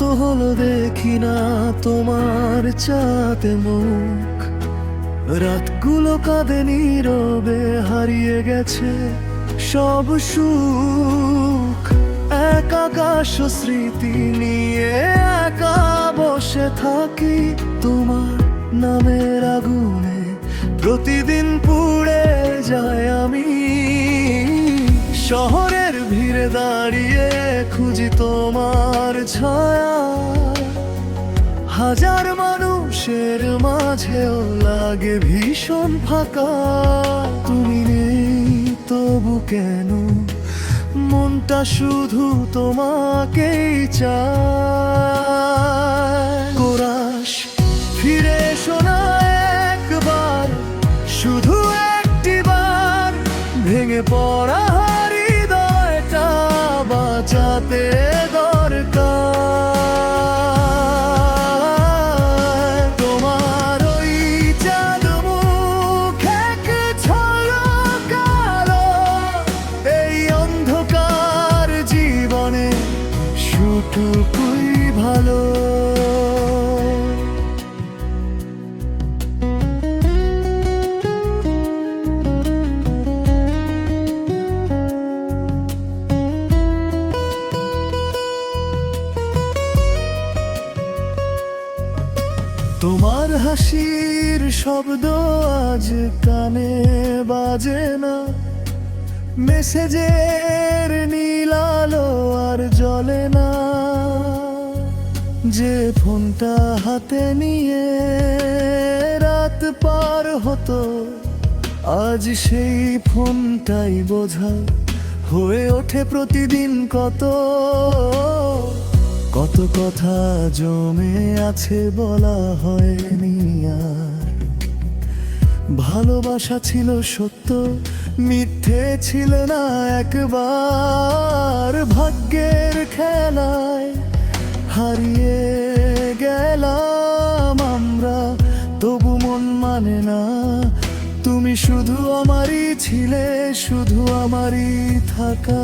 হলো দেখি না তোমার চাতে মুখ। রাতগুলো কাঁদে নীরবে হারিয়ে গেছে সব সুখ। এক আকাশ স্মৃতি নিয়ে একা বসে থাকি তোমার নামের আগুনে। প্রতিদিন পুড়ে যায় আমি। শহরের ভিড়ে দাঁড়িয়ে খুঁজি তোমার ছায়া। হাজার মানুষের মাঝেও লাগে ভীষণ ফাঁকা। তুমি নেই তবু কেন? মনটা শুধু তোমাকেই চায়। কোরাস, ফিরে এসো না একবার, শুধু একটি বার। ভেঙে পড়া শব্দ আজ কানে বাজে না। মেসেজের নীল আলো আর জ্বলে না। যে ফোনটা হাতে নিয়ে রাত পার হতো, আজ সেই ফোনটাই বোঝা হয়ে ওঠে প্রতিদিন কত। কত কথা জমে আছে বলা হয়নি ভালোবাসা ছিল সত্য, মিথ্যে ছিল না একবার। ভাগ্যের খেলায় হারিয়ে গেলাম আমরা, তবু মন মানে না। তুমি শুধু আমারই ছিলে, শুধু আমারই থাকা।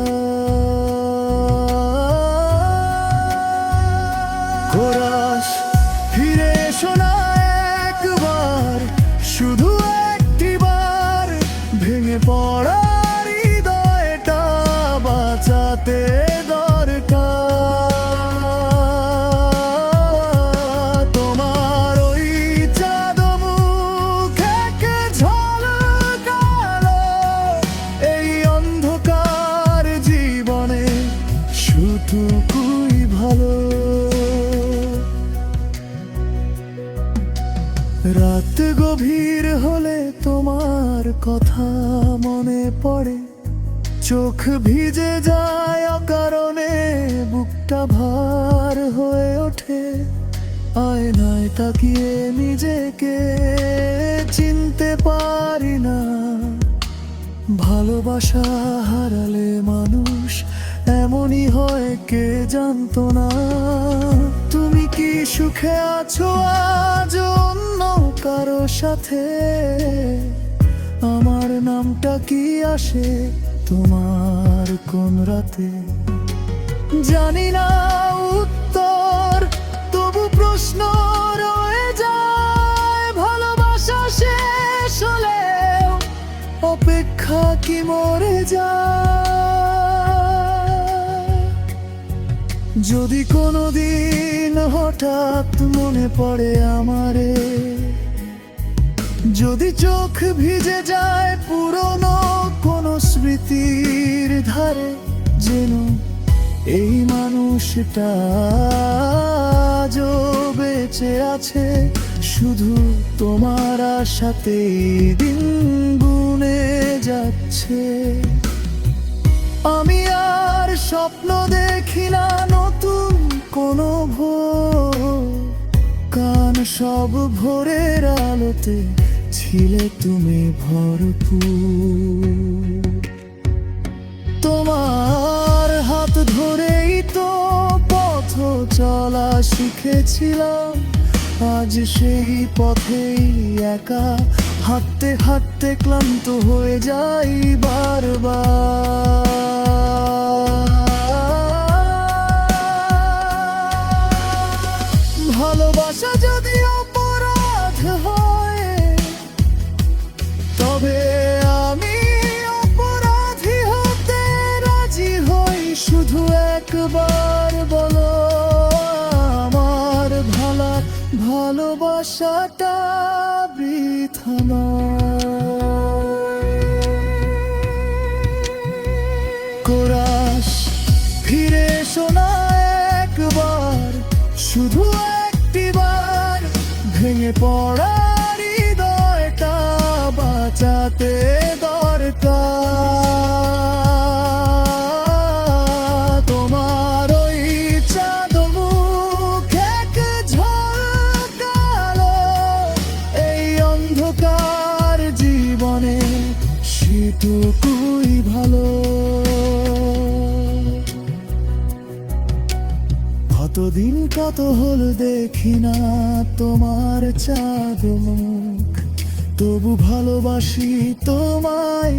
গভীর হলে তোমার কথা মনে পড়ে। চোখ ভিজে যায় অকারণে, বুকটা ভার হয়ে ওঠে। আয়নায় তাকিয়ে নিজেকে চিনতে পারি না। ভালোবাসা হারালে মানুষ এমনই হয়, কে জানতো না। কি সুখে আছো আজ অন্য কারও সাথে? আমার নামটা কি আসে তোমার কোন রাতে? জানি না উত্তর, তবু প্রশ্ন রয়ে যায়, ভালোবাসা শেষ হলেও অপেক্ষা কি মরে যায়? যদি কোনোদিন হঠাৎ মনে পড়ে আমারে, যদি চোখ ভিজে যায় পুরনো কোনো স্মৃতির ধারে, যেন এই মানুষটা আজও বেঁচে আছে, শুধু তোমার আশাতে দিন গুনে যাচ্ছে। স্বপ্ন দেখি না নতুন কোনো ভোর। কান সব ভোরের আলোতে ছিলে তুমি ভরপুর। তোমার হাত ধরেই তো পথ চলা শিখেছিলাম। আজ সেই পথেই একা হাঁটতে হাঁটতে ক্লান্ত হয়ে যাই বারবার। ভালোবাসা যদি অপরাধ হয়, তবে আমি অপরাধী হতে রাজি হই শুধু একবার বলো, আমার ভালা ভালোবাসাটা বৃথা কোরাস, ফিরে শোনা একবার, শুধু একটিবার ভেঙে পড়ার হৃদয়টা বাঁচাতে কতদিন কত হল দেখি না তোমার চাঁদ মুখ। তবু ভালোবাসি তোমায়,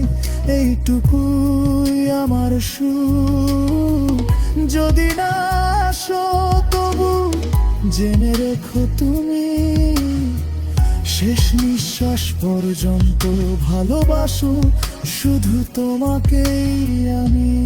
এইটুকুই আমার সুখ। যদি না আসো তবু জেনে রেখো তুমি, শেষ নিঃশ্বাস পর্যন্ত ভালোবাসো। শুধু তোমাকেই আমি।